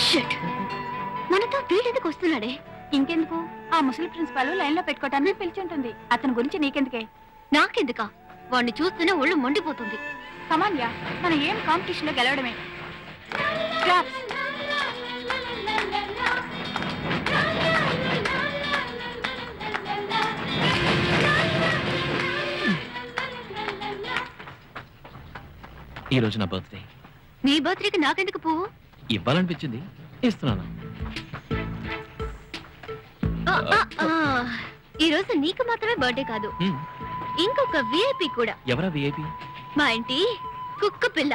Shit. మనతో వీడెందుకు వస్తున్నాడే? ఇంకెందుకు? ఆ ముసలి ప్రిన్సిపాల్ లైన్లో పెట్టుకోవటానికి పిలిచుంటుంది. అతని గురించి నీకెందుకే? నాకెందుకా? వాడిని చూస్తేనే ఒళ్ళు మండిపోతుంది. కమాన్యా మన ఏం కాంపిటీషన్లో గెలవడమే. ఈ రోజు నా బర్త్డే నీ బర్త్డేకి నాకెందుకు పువ్వు? ఇవ్వాలనిపించింది. ఇస్తున్నాను. ఈ రోజు నీకు మాత్రమే బర్త్డే కాదు. ఇంకొక విఐపి కూడా. ఎవరా విఐపి మా ఇంటి కుక్క పిల్ల.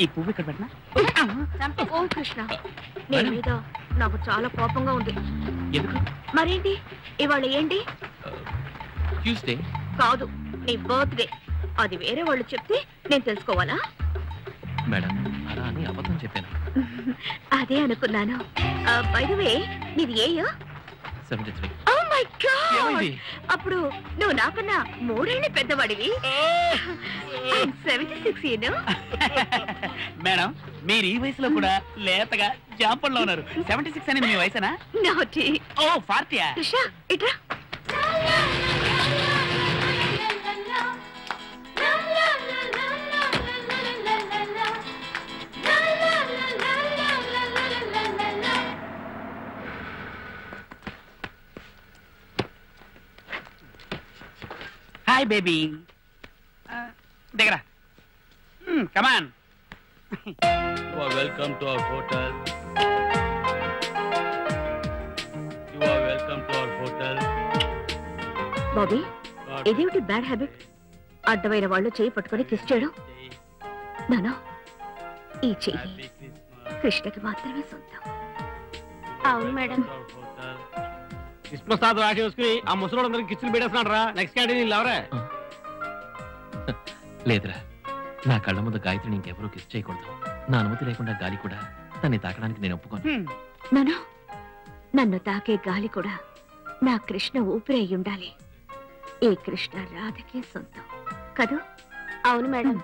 ఈ పువ్వు ఇక్కడ పెట్టినా ఓ కృష్ణ నీ మీద నాకు చాలా కోపంగా ఉంది. ఎందుకు? మరేంటి? ఇవాళ ఏంటి? ట్యూస్డే. కాదు నీ బర్త్డే. అది వేరే వాళ్ళు చెప్తే నేను తెలుసుకోవాలా? మేడం అలా అని అబద్ధం చెప్పాను. అదే అనుకున్నాను. వే నీది ఏ సెవెంటీ త్రీ. మై గాడ్ ఏమైంది? అప్పుడు నువ్వు నాకన్నా మూడేళ్ళు పెద్దవాడివి. సెవెంటీ సిక్స్ మేడం మీరు ఈ వయసులో కూడా లేతగా జాంపంలో ఉన్నారు. సెవెంటీ సిక్స్ అనేది మీ వయసేనా? నాటి ఓ ఫార్టీయా? ఇట్రా. హాయ్ బేబీ దగ్గర come on welcome to our hotel bad habit అడ్డమైన వాళ్ళు చేయి పట్టుకొని కిస్ చేయడం? నానా ఈ చేయి కృష్ణకి మాత్రమే సొంతం. అవును మేడం. తాత రాసి వేసుకుని ఆ ముసలోడు అందరికి కిచ్చులు పెట్టేస్తున్నాడు రా నెక్స్ట్ క్యాంటీన్ ఎవరే లేదురా. నా కళ్ళ ముందు గాయత్రిని ఇంకెవరూ కిస్ చేయకూడదు. నా అనుమతి లేకుండా గాలి కూడా తన్ని తాకడానికి నేను ఒప్పుకోను. నానా నన్ను? తాకే గాలి కూడా నా కృష్ణ ఊపిరి అయి ఉండాలి ఈ కృష్ణ రాధకే సొంతం. కదూ? అవును మేడం.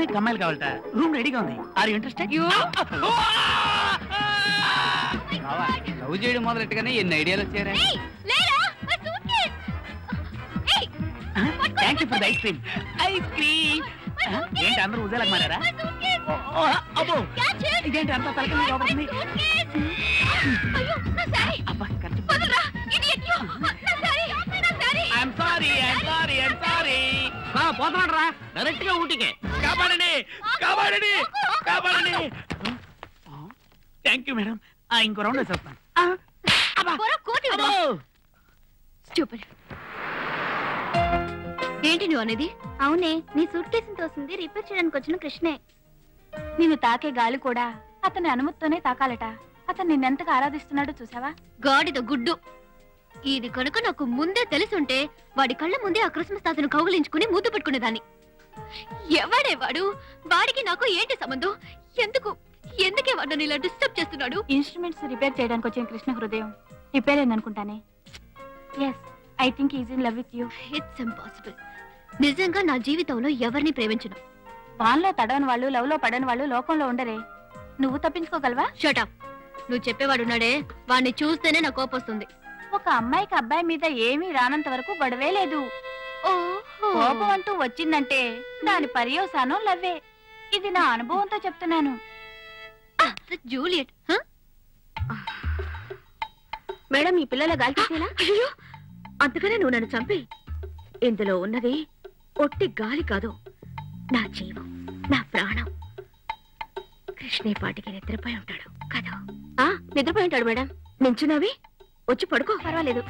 నైట్ అమ్మాయిలు కావాలట. రూమ్ రెడీగా ఉంది. ఆర్ ఇంట్రెస్టెడ్ లవ్ చేయడం మొదలెట్టుగానే ఎన్ని ఐడియాలు వచ్చారా thank you for the ice cream ice cream ఏంటి అందరూ ఉదయాలకు మారారా? అబ్బో. ఇదేంటి అంత తలకి అవుతుంది అబ్బా ఖర్చు I'm sorry I'm sorry I'm sorry పోతున్నాడు రా డైరెక్ట్గా ఊటికే. కాపాడండి. కాపాడండి. కాపాడండి. థ్యాంక్ యూ మేడం ఇంకో రౌండ్ వేసేస్తాను. ఏంటి నువ్వు అనేది? అవునే నీ సూట్ కేసుని తోసింది రిపేర్ చేయడానికి వచ్చిన కృష్ణే. నిన్ను తాకే గాలి కూడా అతని అనుమతితోనే తాకాలట. అతను నిన్నెంతగా ఆరాధిస్తున్నాడో చూసావా? గాడిద గుడ్డు. ఇది కనుక నాకు ముందే తెలుసుంటే వాడి కళ్ళ ముందే ఆ క్రిస్మస్ తాతను కౌగిలించుకుని ముద్దు పెట్టుకునేదాన్ని ఎవడే వాడు వాడికి నాకు ఏంటి సంబంధం? ఎందుకు? ఎందుకే వాడు ఇలా డిస్టర్బ్ చేస్తున్నాడు? ఇన్స్ట్రుమెంట్స్ రిపేర్ చేయడానికి వచ్చిన కృష్ణ హృదయం. Repair అయిందనుకుంటానే. Yes I think is in love with you it's impossible నిజంగా నా జీవితంలో ఎవరిని ప్రేమించను? వాన్లో తడవని వాళ్ళు లవ్లో పడని వాళ్ళు లోకంలో ఉండరే. నువ్వు తప్పించుకోగలవా? షటప్ నువ్వు చెప్పేవాడున్నాడే వాడిని చూస్తేనే నా కోపం వస్తుంది. ఒక అమ్మాయికి అబ్బాయి మీద ఏమీ రానంత వరకు గొడవే లేదు. ఓహో కోపం అంటూ వచ్చిందంటే దాని పర్యవసానం లవ్వే. ఇది నా అనుభవంతో చెప్తున్నాను. జూలియట్ మేడం ఈ పిల్లల గాలి తీసేలా? అయ్యో అందుకనే నువ్వు నన్ను చంపి. ఇందులో ఉన్నది ఒట్టి గాలి కాదు. నా జీవం నా ప్రాణం. కృష్ణే పాటికి నిద్రపోయి ఉంటాడు. కదా? నిద్రపోయి ఉంటాడు మేడం. నించున్నావి? వచ్చి పడుకో. పర్వాలేదు.